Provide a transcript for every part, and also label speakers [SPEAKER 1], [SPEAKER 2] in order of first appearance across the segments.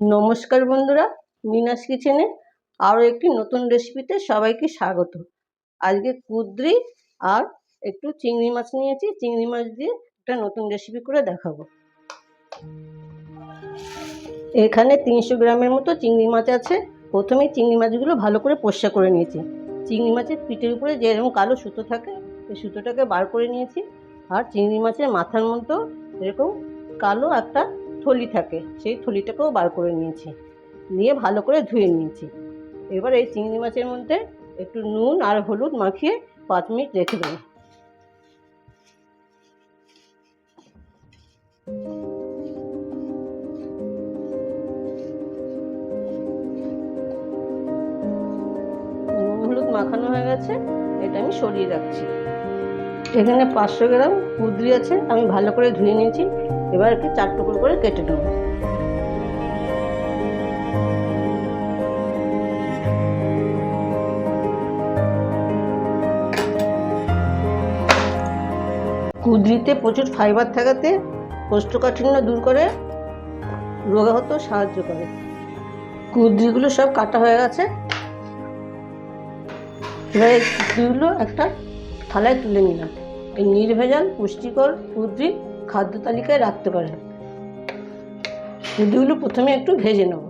[SPEAKER 1] নমস্কার বন্ধুরা, মিনাস কিচেনে আরও একটি নতুন রেসিপিতে সবাইকে স্বাগত। আজকে কুদ্রি আর একটু চিংড়ি মাছ নিয়েছি, চিংড়ি মাছ দিয়ে একটা নতুন রেসিপি করে দেখাবো। এখানে তিনশো গ্রামের মতো চিংড়ি মাছ আছে। প্রথমেই চিংড়ি মাছগুলো ভালো করে পরিষ্কার করে নিয়েছি। চিংড়ি মাছের পিঠের উপরে যেরকম কালো সুতো থাকে, সেই সুতোটাকে বার করে নিয়েছি। আর চিংড়ি মাছের মাথার মধ্যেও এরকম কালো একটা থলি থাকে, সেই থলিটাকেও বার করে নিয়েছি। নিয়ে ভালো করে ধুয়ে নিয়েছি। এবার এই চিংড়ি মাছের মধ্যে একটু নুন আর হলুদ মাখিয়ে পাঁচ মিনিট রেখে দেবো। নুন হলুদ মাখানো হয়ে গেছে, এটা আমি সরিয়ে রাখছি। এখানে পাঁচশো গ্রাম কুদরি আছে, আমি ভালো করে ধুয়ে নিয়েছি। এবার একটু চার টুকরো করে কেটে নেব। কুদরিতে প্রচুর ফাইবার থাকাতে কোষ্ঠকাঠিন্য দূর করে রোগা রোগাহত সাহায্য করে। কুদরিগুলো সব কাটা হয়ে গেছে। এবার একটা থালায় তুলে নিলাম। এই নির্ভেজাল, পুষ্টিকর কুদরি খাদ্য তালিকায় রাখতে পারেন। কুদরিগুলো প্রথমে একটু ভেজে নেব।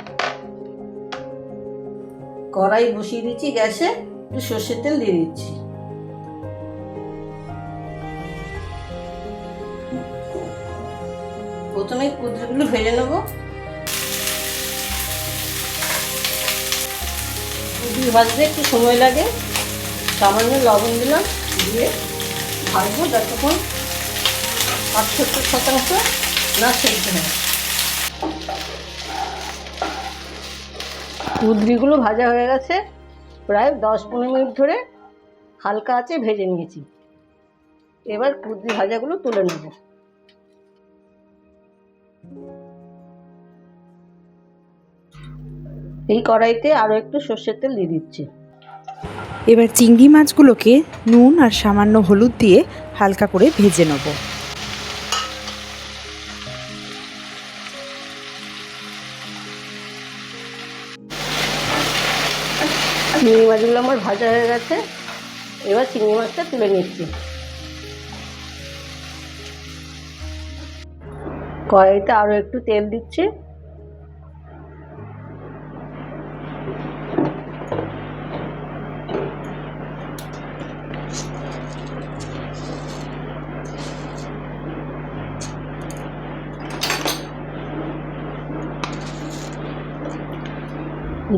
[SPEAKER 1] কড়াই বসিয়ে দিচ্ছি গ্যাসে, একটু সর্ষের তেল দিয়ে দিচ্ছি। প্রথমে কুদরিগুলো ভেজে নেব। কুদরি ভাজতে একটু সময় লাগে। সামান্য লবণ দিলাম, দিয়ে ভাজবো যতক্ষণ আট সত্তর শতাংশ না সেদ্ধ হয়। কুদরিগুলো ভাজা হয়ে গেছে, প্রায় দশ পনেরো মিনিট ধরে হালকা আছে ভেজে নিয়েছি। এবার কুদরি ভাজাগুলো তুলে নেব। এই কড়াইতে আরও একটু সর্ষের তেল দিয়ে দিচ্ছি।
[SPEAKER 2] এবার চিংড়ি মাছগুলোকে নুন আর সামান্য হলুদ দিয়ে হালকা করে ভেজে নেব।
[SPEAKER 1] চিংড়ি মাছগুলো আমার ভাজা হয়ে গেছে। এবার চিংড়ি মাছটা তুলে নিচ্ছি। কড়াইতে আরও একটু তেল দিচ্ছি।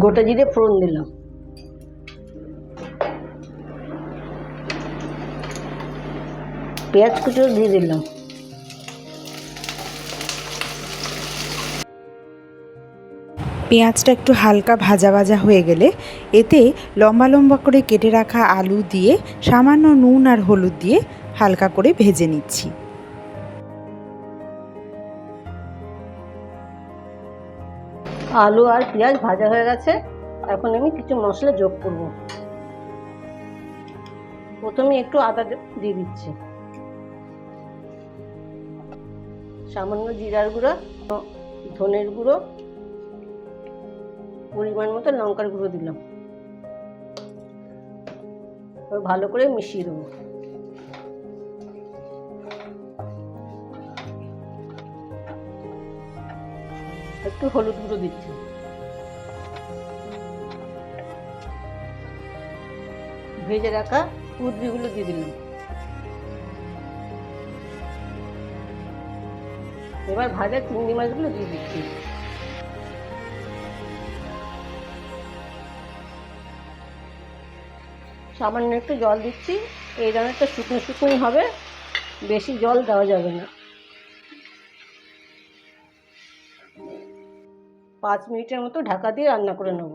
[SPEAKER 1] গোটা জিরে ফোড়ন দিলাম। পেঁয়াজ কুচো দিয়ে দিলাম।
[SPEAKER 2] পেঁয়াজটা একটু হালকা ভাজা ভাজা হয়ে গেলে এতে লম্বা লম্বা করে কেটে রাখা আলু দিয়ে সামান্য নুন আর হলুদ দিয়ে হালকা করে ভেজে নিচ্ছি।
[SPEAKER 1] আলু আর পেঁয়াজ ভাজা হয়ে গেছে। এখন আমি কিছু মশলা যোগ করব। প্রথমে একটু আদা দিয়ে দিচ্ছি। সামান্য জিরার গুঁড়ো, ধনের গুঁড়ো, পরিমাণ মতো লঙ্কার গুঁড়ো দিলাম। ভালো করে মিশিয়ে দেবো। একটু হলুদ গুঁড়ো দিচ্ছি। ভেজে রাখা কুদরিগুলো দিয়ে দিলাম। এবার ভাজা চিংড়ি মাছগুলো দিয়ে দিচ্ছি। সামান্য একটু জল দিচ্ছি, এই রান্নাটা শুকনো শুকনোই হবে, বেশি জল দেওয়া যাবে না। পাঁচ মিনিটের মতো ঢাকা দিয়ে রান্না করে নেব।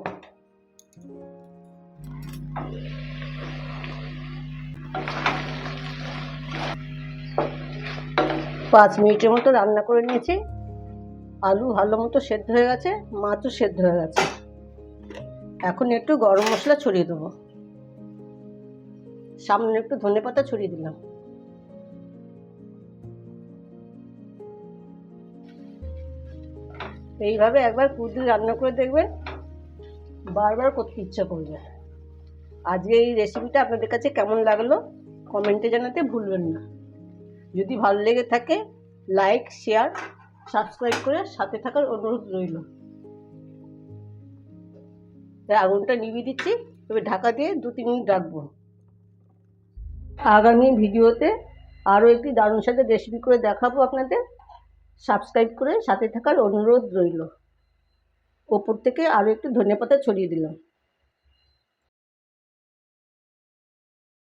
[SPEAKER 1] পাঁচ মিনিটের মতো রান্না করে নিয়েছি। আলু ভালো মতো সেদ্ধ হয়ে গেছে, মাছও সেদ্ধ হয়ে গেছে। এখন একটু গরম মশলা ছড়িয়ে দেবো। সামনে একটু ধনে পাতা ছড়িয়ে দিলাম। এইভাবে একবার কুদিন রান্না করে দেখবেন, বারবার করতে ইচ্ছা করবে। আজকে এই রেসিপিটা আপনাদের কাছে কেমন লাগল কমেন্টে জানাতে ভুলবেন না। যদি ভালো লেগে থাকে লাইক শেয়ার সাবস্ক্রাইব করে সাথে থাকার অনুরোধ রইল। তাই আগুনটা নিভিয়ে দিচ্ছি, এবার ঢাকা দিয়ে দু, তিন মিনিট রাখব। আগামী ভিডিওতে আরও একটি দারুণ সাথে রেসিপি করে দেখাবো আপনাদের। সাবস্ক্রাইব করে সাথে থাকার অনুরোধ রইল। ওপর থেকে আরও একটু ধনেপাতা ছড়িয়ে দিলাম।